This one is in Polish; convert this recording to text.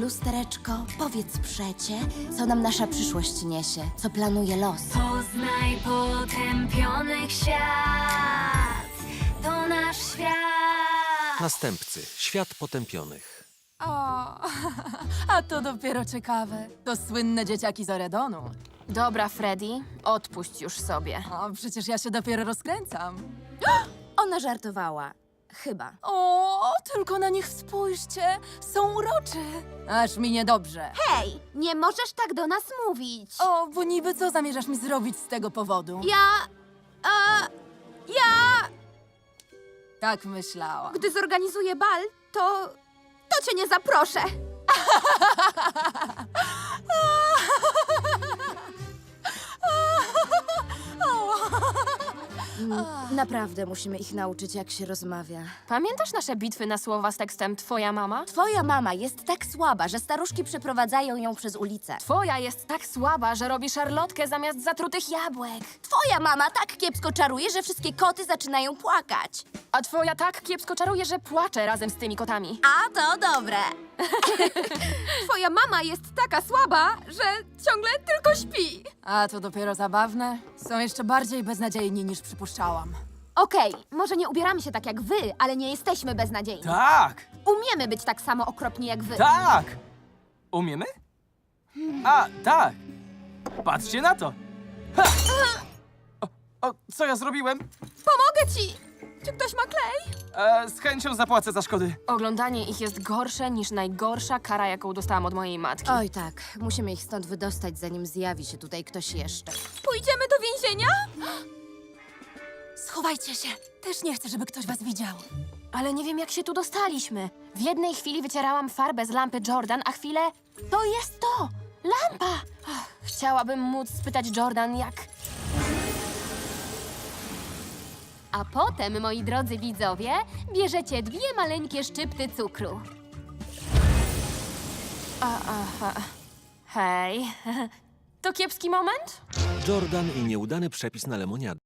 Lustereczko, powiedz przecie, co nam nasza przyszłość niesie, co planuje los. Poznaj potępionych świat. To nasz świat. Następcy. Świat potępionych. O, a to dopiero ciekawe. To słynne dzieciaki z Oredonu. Dobra, Freddy, odpuść już sobie. O, przecież ja się dopiero rozkręcam. Ona żartowała. Chyba. O, tylko na nich spójrzcie. Są urocze. Aż mi niedobrze. Hej, nie możesz tak do nas mówić. O, bo niby co zamierzasz mi zrobić z tego powodu? Ja. A, ja. Tak myślałam. Gdy zorganizuję bal, to. to cię nie zaproszę. Naprawdę musimy ich nauczyć, jak się rozmawia. Pamiętasz nasze bitwy na słowa z tekstem Twoja mama? Twoja mama jest tak słaba, że staruszki przeprowadzają ją przez ulicę. Twoja jest tak słaba, że robi szarlotkę zamiast zatrutych jabłek. Twoja mama tak kiepsko czaruje, że wszystkie koty zaczynają płakać. A twoja tak kiepsko czaruje, że płacze razem z tymi kotami. A to dobre. Twoja mama jest taka słaba, że ciągle tylko śpi. A to dopiero zabawne. Są jeszcze bardziej beznadziejni niż przypuszczałam. Okej, może nie ubieramy się tak jak wy, ale nie jesteśmy beznadziejni. Tak, Umiemy być tak samo okropni jak wy. tak! Umiemy? A, tak! Patrzcie na to! Ha! O, o, co ja zrobiłem? Pomogę ci! Czy ktoś ma klej? E, z chęcią zapłacę za szkody. Oglądanie ich jest gorsze niż najgorsza kara, jaką dostałam od mojej matki. Oj tak, musimy ich stąd wydostać, zanim zjawi się tutaj ktoś jeszcze. Pójdziemy do więzienia? Schowajcie się. Też nie chcę, żeby ktoś was widział. Ale nie wiem, jak się tu dostaliśmy. W jednej chwili wycierałam farbę z lampy Jordan, a chwilę... To jest to! Lampa! Ach, chciałabym móc spytać Jordan, jak... A potem, moi drodzy widzowie, bierzecie dwie maleńkie szczypty cukru. A. Hej. To kiepski moment? Jordan i nieudany przepis na lemoniadę.